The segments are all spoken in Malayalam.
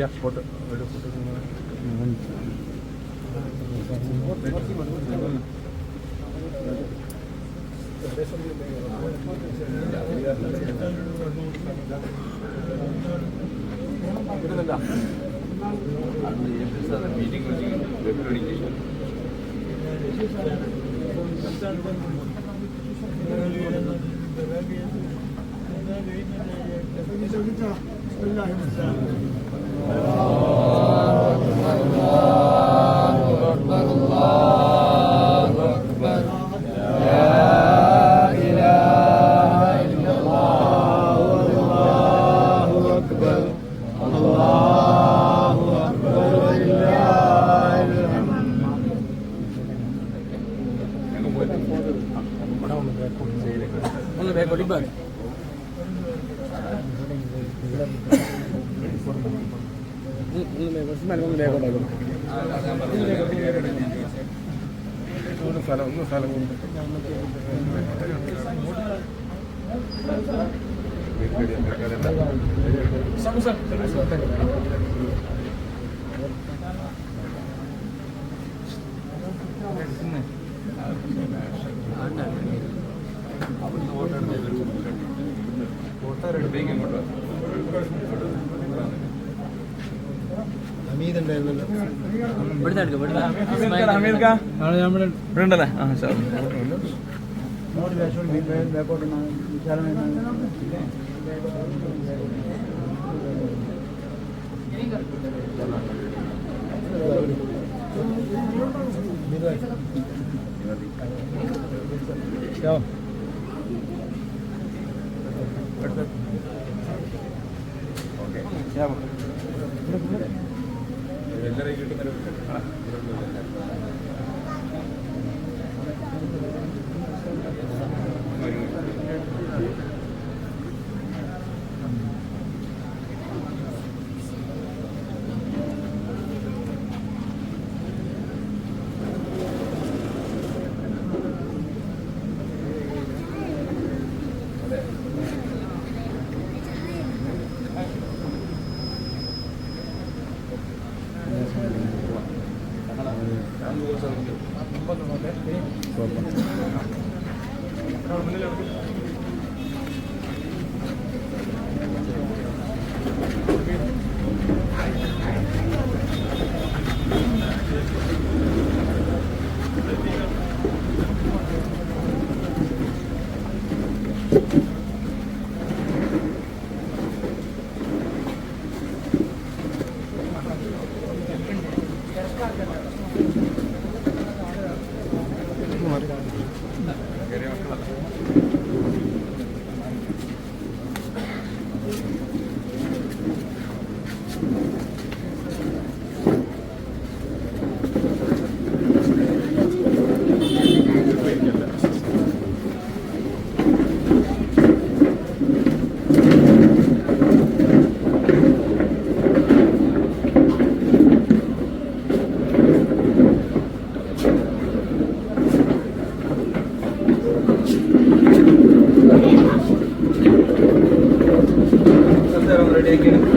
വലിയ ഫോട്ടോ ഒരു ഫോട്ടോ മീറ്റിംഗ് വെച്ച് ഒന്ന് and all ഒന്ന് ബാക്കോട്ട് സ്മെൽ ഒന്ന് ബാക്കോട്ട് ആക്കും ഒന്ന് സ്ഥലം ഒന്ന് സ്ഥലം കൊണ്ട്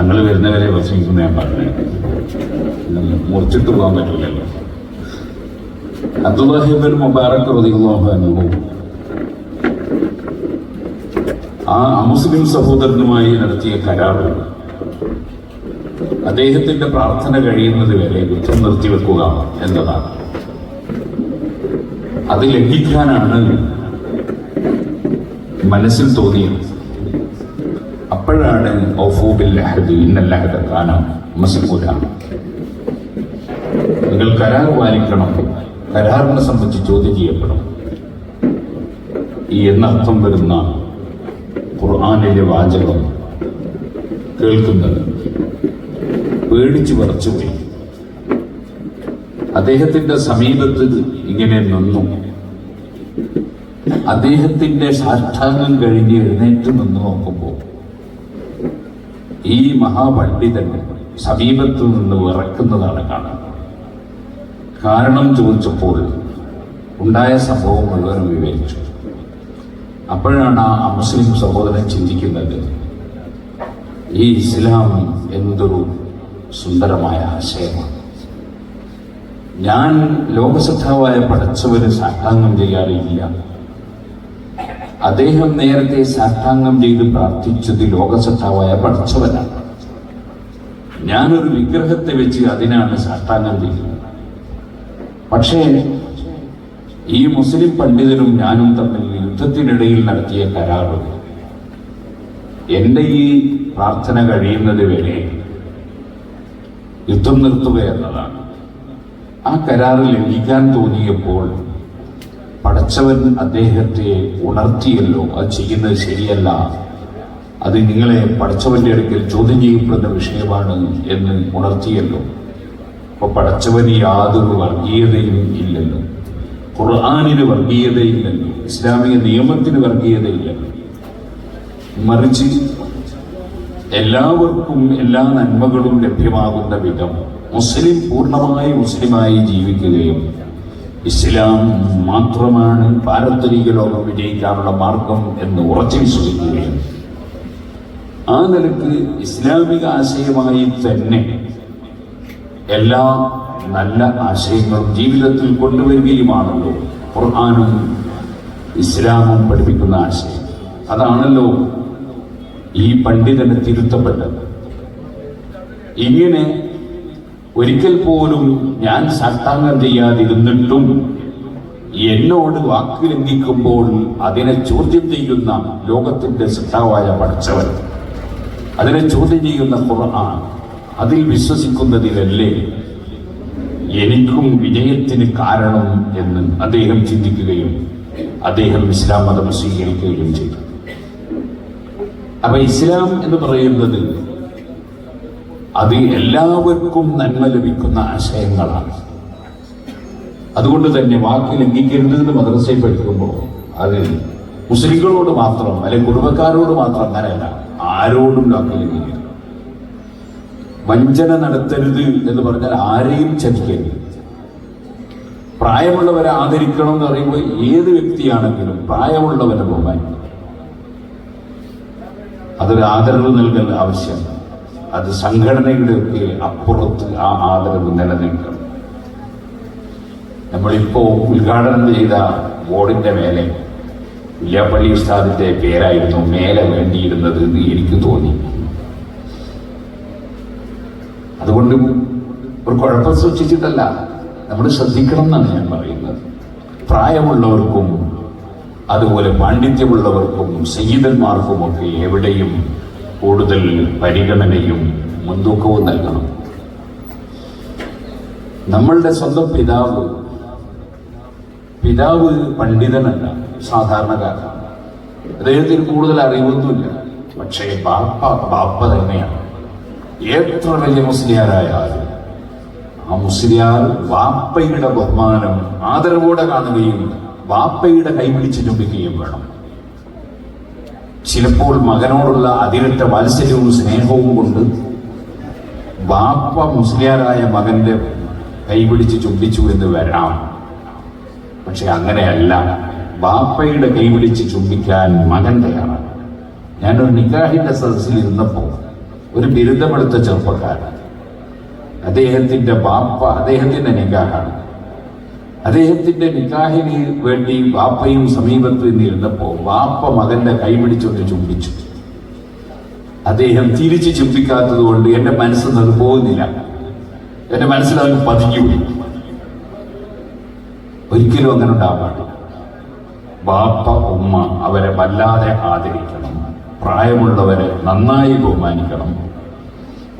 ഞങ്ങൾ വരുന്നവരെ വിഷമിക്കുന്ന ഞാൻ പറഞ്ഞു. മുറിച്ചിട്ട് പോകാൻ പറ്റില്ലല്ലോ അബ്ദുല്ലാഹിബിൻ മുബാറക് റതിഹു ആ അമുസ്ലിം സഹോദരനുമായി നടത്തിയ കരാർ അദ്ദേഹത്തിന്റെ പ്രാർത്ഥന കഴിയുന്നത് വരെ യുദ്ധം നിർത്തിവെക്കുക എന്നതാണ്. അത് ലംഘിക്കാനാണ് മനസ്സിൽ തോന്നിയത്. അപ്പോഴാണ് നിങ്ങൾ കരാർ പാലിക്കണം കരാറിനെ സംബന്ധിച്ച് ചോദ്യം ചെയ്യപ്പെടും ഈ എന്നർത്ഥം വരുന്ന ഖുർആാനിലെ വാചകം കേൾക്കുന്നത് പേടിച്ചു വറച്ചുപോയി അദ്ദേഹത്തിന്റെ സമീപത്ത് ഇങ്ങനെ നിന്നു. അദ്ദേഹത്തിന്റെ സാഷ്ടാംഗം കഴിഞ്ഞ് എഴുന്നേറ്റ് നിന്ന് നോക്കുമ്പോൾ ഈ മഹാപണ്ഡിതൻ സമീപത്തു നിന്ന് വിറക്കുന്നതാണ് കാണുന്നത് കാരണം ചോദിച്ചപ്പോൾ ഉണ്ടായ സംഭവം മുഴുവൻ വിവരിച്ചു. അപ്പോഴാണ് ആ മുസ്ലിം സഹോദരൻ ചിന്തിക്കുന്നത് ഈ ഇസ്ലാം എന്തൊരു സുന്ദരമായ ആശയമാണ്. ഞാൻ ലോകസത്താവായ പടച്ചവന് സാക്ഷാംഗം ചെയ്യാറില്ല. അദ്ദേഹം നേരത്തെ സാഷ്ടാംഗം ചെയ്ത് പ്രാർത്ഥിച്ചത് ലോകസത്താവായ പഠിച്ചവനാണ്. ഞാനൊരു വിഗ്രഹത്തെ വെച്ച് അതിനാണ് സാഷ്ടാംഗം ചെയ്യുന്നത് പക്ഷേ ഈ മുസ്ലിം പണ്ഡിതരും ഞാനും തമ്മിൽ യുദ്ധത്തിനിടയിൽ നടത്തിയ കരാറ് എന്റെ ഈ പ്രാർത്ഥന കഴിയുന്നത് വരെ യുദ്ധം നിർത്തുക എന്നതാണ്. ആ കരാറ് ലംഘിക്കാൻ തോന്നിയപ്പോൾ പടച്ചവൻ അദ്ദേഹത്തെ ഉണർത്തിയല്ലോ. അത് ചെയ്യുന്നത് ശരിയല്ല. അത് നിങ്ങളെ പടച്ചവന്റെ അടുക്കൽ ചോദ്യം ചെയ്യപ്പെടുന്ന വിഷയമാണ് എന്ന് ഉണർത്തിയല്ലോ. അപ്പൊ പടച്ചവന് യാതൊരു വർഗീയതയും ഇല്ലല്ലോ. ഖുർആാനിന് വർഗീയതയില്ലല്ലോ. ഇസ്ലാമിക നിയമത്തിന് വർഗീയതയില്ലല്ലോ. മറിച്ച് എല്ലാവർക്കും എല്ലാ നന്മകളും ലഭ്യമാകുന്ന വിധം മുസ്ലിം പൂർണമായി മുസ്ലിമായി ജീവിക്കുകയും ഇസ്ലാം മാത്രമാണ് പാരമ്പര്യ ലോകം വിജയിക്കാനുള്ള മാർഗം എന്ന് ഉറച്ചു വിശ്വസിക്കുകയും ആ നിലയ്ക്ക് ഇസ്ലാമിക ആശയമായി തന്നെ എല്ലാ നല്ല ആശയങ്ങളും ജീവിതത്തിൽ കൊണ്ടുവരികയുമാണല്ലോ ഖുർആാനും ഇസ്ലാമും പഠിപ്പിക്കുന്ന ആശയം. അതാണല്ലോ ഈ പണ്ഡിതനെ തിരുത്തപ്പെട്ടത്. ഇങ്ങനെ ഒരിക്കൽ പോലും ഞാൻ സാഷ്ടാംഗം ചെയ്യാതിരുന്നിട്ടും എന്നോട് വാക്ക് ലംഘിക്കുമ്പോൾ അതിനെ ചോദ്യം ചെയ്യുന്ന ലോകത്തിന്റെ സൃഷ്ടാവായ പഠിച്ചവൻ. അതിനെ ചോദ്യം ചെയ്യുന്ന ഖുർആൻ അതിൽ വിശ്വസിക്കുന്നതിലല്ലേ എനിക്കും വിജയത്തിന് കാരണം എന്ന് അദ്ദേഹം ചിന്തിക്കുകയും അദ്ദേഹം ഇസ്ലാം മതം സ്വീകരിക്കുകയും ചെയ്തു. അപ്പൊ ഇസ്ലാം എന്ന് പറയുന്നത് അത് എല്ലാവർക്കും നന്മ ലഭിക്കുന്ന ആശയങ്ങളാണ്. അതുകൊണ്ട് തന്നെ വാക്ക് ലംഘിക്കരുത് എന്ന് മദ്രസയിൽ പഠിക്കുമ്പോൾ അത് മുസ്ലിങ്ങളോട് മാത്രം അല്ലെങ്കിൽ കുടുംബക്കാരോട് മാത്രം അങ്ങനെയല്ല ആരോടും വാക്ക് ലംഘിക്കരുത്. വഞ്ചന നടത്തരുത് എന്ന് പറഞ്ഞാൽ ആരെയും ചതിക്കരുത്. പ്രായമുള്ളവരെ ആദരിക്കണം എന്ന് പറയുമ്പോൾ ഏത് വ്യക്തിയാണെങ്കിലും പ്രായമുള്ളവരെ ബഹുമാനിക്കണം. അതൊരു ആദരവ് നൽകൽ ആവശ്യമാണ്. അത് സംഘടനയുടെ ഒക്കെ അപ്പുറത്ത് ആ ആദരവ് നിലനിൽക്കണം. നമ്മളിപ്പോ ഉദ്ഘാടനം ചെയ്ത ബോർഡിന്റെ മേലെ വില്യാപ്പള്ളി ഉസ്താദിന്റെ പേരായിരുന്നു മേലെ വേണ്ടിയിരുന്നത് എന്ന് എനിക്ക് തോന്നി. അതുകൊണ്ട് ഒരു കുഴപ്പം സൃഷ്ടിച്ചിട്ടല്ല നമ്മൾ ശ്രദ്ധിക്കണം എന്നാണ് ഞാൻ പറയുന്നത്. പ്രായമുള്ളവർക്കും അതുപോലെ പാണ്ഡിത്യമുള്ളവർക്കും സയ്യിദന്മാർക്കുമൊക്കെ എവിടെയും കൂടുതൽ പരിഗണനയും മുൻതൂക്കവും നൽകണം. നമ്മളുടെ സ്വന്തം പിതാവ് പിതാവ് പണ്ഡിതനല്ല സാധാരണക്കാരനാണ്. അദ്ദേഹത്തിന് കൂടുതൽ അറിവൊന്നുമില്ല. പക്ഷേ ബാപ്പ ബാപ്പ തന്നെയാണ്. എത്ര വലിയ മുസ്ലിയാരായാലും ആ മുസ്ലിയാർ വാപ്പയുടെ ബഹുമാനം ആദരവോടെ കാണുകയും വാപ്പയുടെ കൈപിടിച്ച് ചുംബിക്കുകയും വേണം. ചിലപ്പോൾ മകനോടുള്ള അതിരട്ട വാത്സല്യവും സ്നേഹവും കൊണ്ട് ബാപ്പ മുസ്ലിയാരായ മകന്റെ കൈപിടിച്ച് ചുംബിച്ചു എന്ന് വരാം പക്ഷെ അങ്ങനെയല്ല. ബാപ്പയുടെ കൈപിടിച്ച് ചുംബിക്കാൻ മകൻ തയ്യാറാണ്. ഞാനൊരു നിഗാഹിന്റെ സദസ്സിൽ ഇരുന്നപ്പോൾ ഒരു ബിരുദമെടുത്ത ചെറുപ്പക്കാരൻ. അദ്ദേഹത്തിന്റെ ബാപ്പ അദ്ദേഹത്തിന്റെ നിക്കാഹാണ്. അദ്ദേഹത്തിന്റെ നിക്കാഹിന് വേണ്ടി വാപ്പയും സമീപത്ത് നിന്നിരുന്നപ്പോ വാപ്പ മകന്റെ കൈപിടിച്ചൊന്ന് ചുംബിച്ചു. അദ്ദേഹം തിരിച്ച് ചുംബിക്കാത്തത് കൊണ്ട് എന്റെ മനസ്സിൽ നിന്ന് പോകുന്നില്ല എന്റെ മനസ്സിൽ അവൻ പതിഞ്ഞു ഒരിക്കലും അങ്ങനെ ഉണ്ടാവാൻ വാപ്പ ബാപ്പ ഉമ്മ അവരെ വല്ലാതെ ആദരിക്കണം. പ്രായമുള്ളവരെ നന്നായി ബഹുമാനിക്കണം.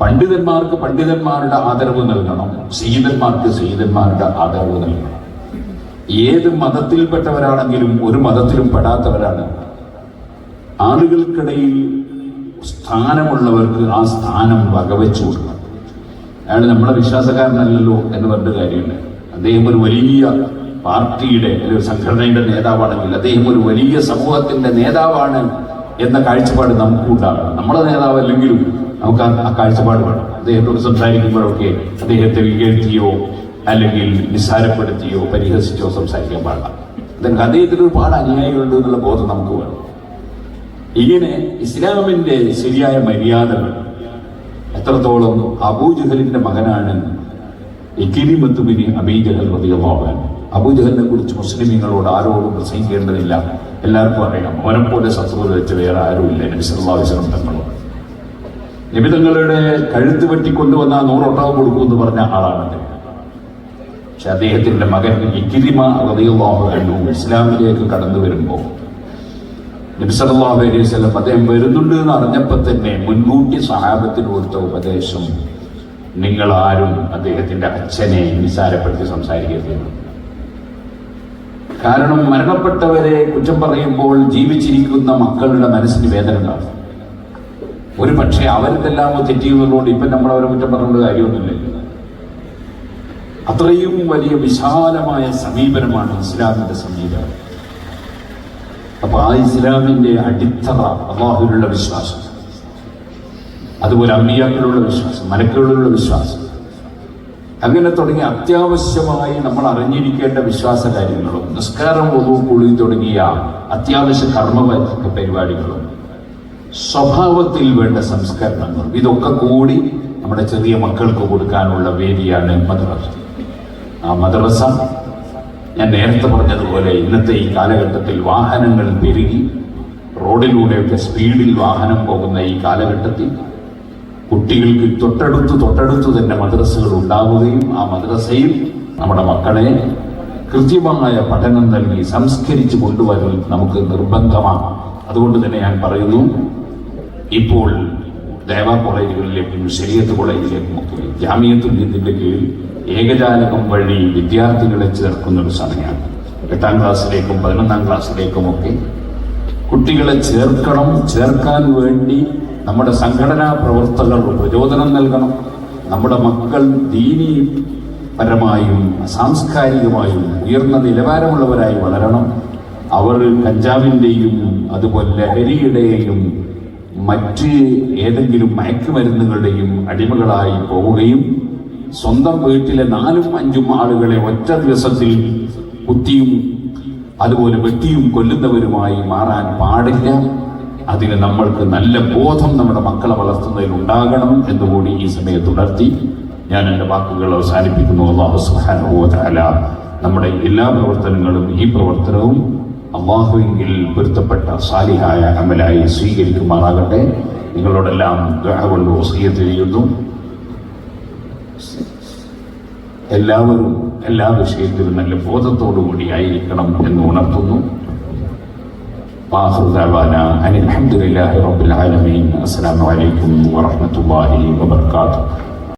പണ്ഡിതന്മാർക്ക് പണ്ഡിതന്മാരുടെ ആദരവ് നൽകണം. സീതന്മാർക്ക് സീതന്മാരുടെ ആദരവ് നൽകണം. ഏത് മതത്തിൽപ്പെട്ടവരാണെങ്കിലും ഒരു മതത്തിലും പെടാത്തവരാണ്. ആളുകൾക്കിടയിൽ സ്ഥാനമുള്ളവർക്ക് ആ സ്ഥാനം വകവെച്ചു കൊടുക്കണം. അയാൾ നമ്മളെ വിശ്വാസക്കാരനല്ലല്ലോ എന്ന് പറഞ്ഞ കാര്യമുണ്ട്. അദ്ദേഹം ഒരു വലിയ പാർട്ടിയുടെ അല്ലെങ്കിൽ സംഘടനയുടെ നേതാവാണെങ്കിൽ അദ്ദേഹം ഒരു വലിയ സമൂഹത്തിന്റെ നേതാവാണ് എന്ന കാഴ്ചപ്പാട് നമുക്കുണ്ടാകണം നമ്മളെ നേതാവ് അല്ലെങ്കിലും നമുക്ക് ആ കാഴ്ചപ്പാട് വേണം. അദ്ദേഹത്തോട് സംസാരിക്കുമ്പോഴൊക്കെ അദ്ദേഹത്തെ വികഴ്ത്തിയോ അല്ലെങ്കിൽ നിസ്സാരപ്പെടുത്തിയോ പരിഹസിച്ചോ സംസാരിക്കാൻ പാടില്ല. അദ്ദേഹം അദ്ദേഹത്തിന് ഒരുപാട് അനുയായികളുണ്ട് എന്നുള്ള ബോധം നമുക്ക് വേണം. ഇങ്ങനെ ഇസ്ലാമിന്റെ ശരിയായ മര്യാദകൾ എത്രത്തോളം അബൂജഹലിന്റെ മകനാണ് ഇക്കിരിമത്തുബിനി അബീജഹൽ റതിയല്ലാഹൻ അബൂജഹലിനെ കുറിച്ച് മുസ്ലിമീങ്ങളോട് ആരോടും പ്രസംഗിക്കേണ്ടതില്ല. എല്ലാവർക്കും അറിയാം. അവനെ പോലെ ശത്രുത വെച്ച് വേറെ ആരുമില്ല. നബി സല്ലല്ലാഹു അലൈഹി വസല്ലം തങ്ങളും നബി തങ്ങളുടെ കഴുത്ത് വെട്ടിക്കൊണ്ടുവന്ന നൂറോട്ടാവ് കൊടുക്കുമെന്ന് പറഞ്ഞ ആളാണ്. പക്ഷെ അദ്ദേഹത്തിന്റെ മകൻ ഇക്കിരിമ അൻഹു ഇസ്ലാമിലേക്ക് കടന്നു വരുമ്പോൾ നബി സല്ലല്ലാഹു അലൈഹി വസല്ലം അദ്ദേഹം വരുന്നുണ്ട് എന്ന് അറിഞ്ഞപ്പോൾ തന്നെ മുൻകൂട്ടി സഹാബത്തിന് കൊടുത്ത ഉപദേശം നിങ്ങൾ ആരും അദ്ദേഹത്തിന്റെ അച്ഛനെ നിസാരപ്പെടുത്തി സംസാരിക്കരുത്. കാരണം മരണപ്പെട്ടവരെ കുറ്റം പറയുമ്പോൾ ജീവിച്ചിരിക്കുന്ന മക്കളുടെ മനസ്സിന് വേദന ഉണ്ടാകും ഒരു പക്ഷേ അവർക്കെല്ലാം തെറ്റിയുള്ളതുകൊണ്ട് ഇപ്പം നമ്മൾ അവരെ കുറ്റം പറഞ്ഞുകൊണ്ട് കാര്യമൊന്നുമില്ല. അത്രയും വലിയ വിശാലമായ സമീപനമാണ് ഇസ്ലാമിന്റെ സമീപനം. അപ്പൊ ആ ഇസ്ലാമിന്റെ അടിത്തറ അള്ളാഹുലുള്ള വിശ്വാസം. അതുപോലെ അമ്മിയാക്കളുള്ള വിശ്വാസം മലക്കുകളുള്ള വിശ്വാസം. അങ്ങനെ തുടങ്ങിയ അത്യാവശ്യമായി നമ്മൾ അറിഞ്ഞിരിക്കേണ്ട വിശ്വാസ കാര്യങ്ങളും നിസ്കാരം ഒതു കുളി തുടങ്ങിയ അത്യാവശ്യ കർമ്മ പരിപാടികളും സ്വഭാവത്തിൽ വേണ്ട സംസ്കരണങ്ങളും ഇതൊക്കെ കൂടി നമ്മുടെ ചെറിയ മക്കൾക്ക് കൊടുക്കാനുള്ള വേദിയാണ് മദ്രസ. ആ മദ്രസ. ഞാൻ നേരത്തെ പറഞ്ഞതുപോലെ ഇന്നത്തെ ഈ കാലഘട്ടത്തിൽ വാഹനങ്ങൾ പെരുകി റോഡിലൂടെയൊക്കെ സ്പീഡിൽ വാഹനം പോകുന്ന ഈ കാലഘട്ടത്തിൽ കുട്ടികൾക്ക് തൊട്ടടുത്ത് തൊട്ടടുത്ത് തന്നെ മദ്രസകൾ ഉണ്ടാവുകയും ആ മദ്രസയിൽ നമ്മുടെ മക്കളെ കൃത്യമായ പഠനം നൽകി സംസ്കരിച്ചു കൊണ്ടുവരൽ നമുക്ക് നിർബന്ധമാണ്. അതുകൊണ്ട് തന്നെ ഞാൻ പറയുന്നു ഇപ്പോൾ ദേവ കോളേജുകളിലേക്കും ശരീരത്ത് കോളേജിലേക്കും ഒക്കെ ജാമ്യത്തുൽ കീഴിൽ ഏകജാലകം വഴി വിദ്യാർത്ഥികളെ ചേർക്കുന്ന ഒരു സമയമാണ് എട്ടാം ക്ലാസ്സിലേക്കും പതിനൊന്നാം ക്ലാസ്സിലേക്കും ഒക്കെ കുട്ടികളെ ചേർക്കണം ചേർക്കാൻ വേണ്ടി നമ്മുടെ സംഘടനാ പ്രവർത്തകർ പ്രചോദനം നൽകണം. നമ്മുടെ മക്കൾ ദീനി പരമായും സാംസ്കാരികമായും ഉയർന്ന നിലവാരമുള്ളവരായി വളരണം. അവർ കഞ്ചാവിന്റെയും അതുപോലെ ലഹരിയുടെയും മറ്റ് ഏതെങ്കിലും മയക്കുമരുന്നുകളുടെയും അടിമകളായി പോവുകയും സ്വന്തം വീട്ടിലെ നാലും അഞ്ചും ആളുകളെ ഒറ്റ ദിവസത്തിൽ കുത്തിയും അതുപോലെ വെട്ടിയും കൊല്ലുന്നവരുമായി മാറാൻ പാടില്ല. അതിന് നമ്മൾക്ക് നല്ല ബോധം നമ്മുടെ മക്കളെ വളർത്തുന്നതിൽ ഉണ്ടാകണം എന്നുകൂടി ഈ സമയത്ത് ഉണർത്തി ഞാൻ എന്റെ വാക്കുകൾ അവസാനിപ്പിക്കുന്നു. അള്ളാഹു വ നമ്മുടെ എല്ലാ പ്രവർത്തനങ്ങളും ഈ പ്രവർത്തനവും അള്ളാഹുവിൽ പൊരുത്തപ്പെട്ട സാലിഹായ അമലായി സ്വീകരിക്കുമാറാകട്ടെ. നിങ്ങളോടെല്ലാം കൊണ്ട് ചെയ്യുന്നു. എല്ലാവരും എല്ലാ വിഷയത്തിലും നല്ല ബോധത്തോടുകൂടി ആയിരിക്കണം എന്ന് ഉണർത്തുന്നു واخر دعوانا ان الحمد لله رب العالمين السلام عليكم ورحمه الله وبركاته